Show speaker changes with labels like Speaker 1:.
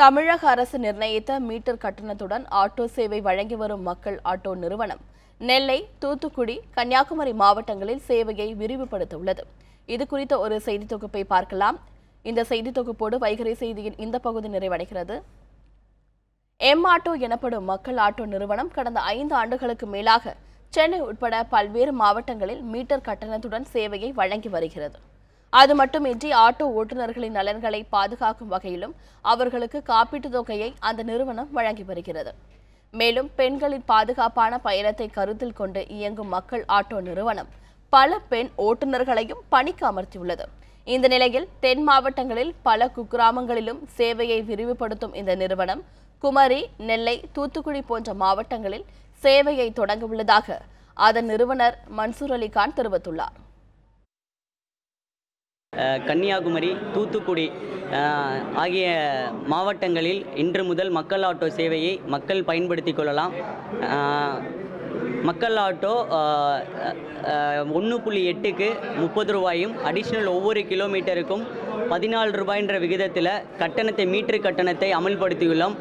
Speaker 1: தமிழக அரசு நிர்ணயித்த மீட்டர் கட்டணத்துடன் ஆட்டோ சேவை வழங்கி வரும் மக்கள் ஆட்டோ நிறுவனம். நெல்லை தூத்துக்குடி கன்னியாகுமரி மாவட்டங்களில் சேவையை விரிவுபடுத்த உள்ளது இது குறித்த ஒரு செய்தி தொகுப்பை பார்க்கலாம். இந்த செய்தி தொகுப்போடு வைகரை செய்தியின் இந்த பகுதி நிறைவடைகிறது. எம் ஆட்டோ எனப்படும் மக்கள் ஆட்டோ நிறுவனம் கடந்த ஐந்து ஆண்டுகளுக்கு மேலாக சென்னை உட்பட பல்வேறு மாவட்டங்களில் மீட்டர் கட்டணத்துடன் சேவையை வழங்கி வருகிறது. அது மட்டுமின்றி ஆட்டோ ஓட்டுநர்களின் நலன்களை பாதுகாக்கும் வகையிலும் அவர்களுக்கு காப்பீட்டுத் தொகையை அந்த நிறுவனம் வழங்கி வருகிறது. மேலும் பெண்களின் பாதுகாப்பான பயணத்தை கருத்தில் கொண்டு இயங்கும் மக்கள் ஆட்டோ நிறுவனம் பல பெண் ஓட்டுநர்களையும் பணிக்கு அமர்த்தியுள்ளது. இந்த நிலையில் தென் மாவட்டங்களில் பல குக்கிராமங்களிலும் சேவையை விரிவுபடுத்தும் இந்த நிறுவனம் குமரி நெல்லை தூத்துக்குடி போன்ற மாவட்டங்களில் சேவையை தொடங்க உள்ளதாக அதன் நிறுவனர் மன்சூர் அலிகான் தெரிவித்துள்ளார்.
Speaker 2: கன்னியாகுமரி தூத்துக்குடி ஆகிய மாவட்டங்களில் இன்று முதல் மக்கள் ஆட்டோ சேவையை மக்கள் பயன்படுத்திக் கொள்ளலாம். மக்கள் ஆட்டோ ஒன்று புள்ளி எட்டுக்கு முப்பது ரூபாயும் அடிஷ்னல் ஒவ்வொரு கிலோமீட்டருக்கும் பதினாலு ரூபாய்ன்ற விகிதத்தில் கட்டணத்தை மீட்டர் கட்டணத்தை அமல்படுத்தியுள்ளோம்.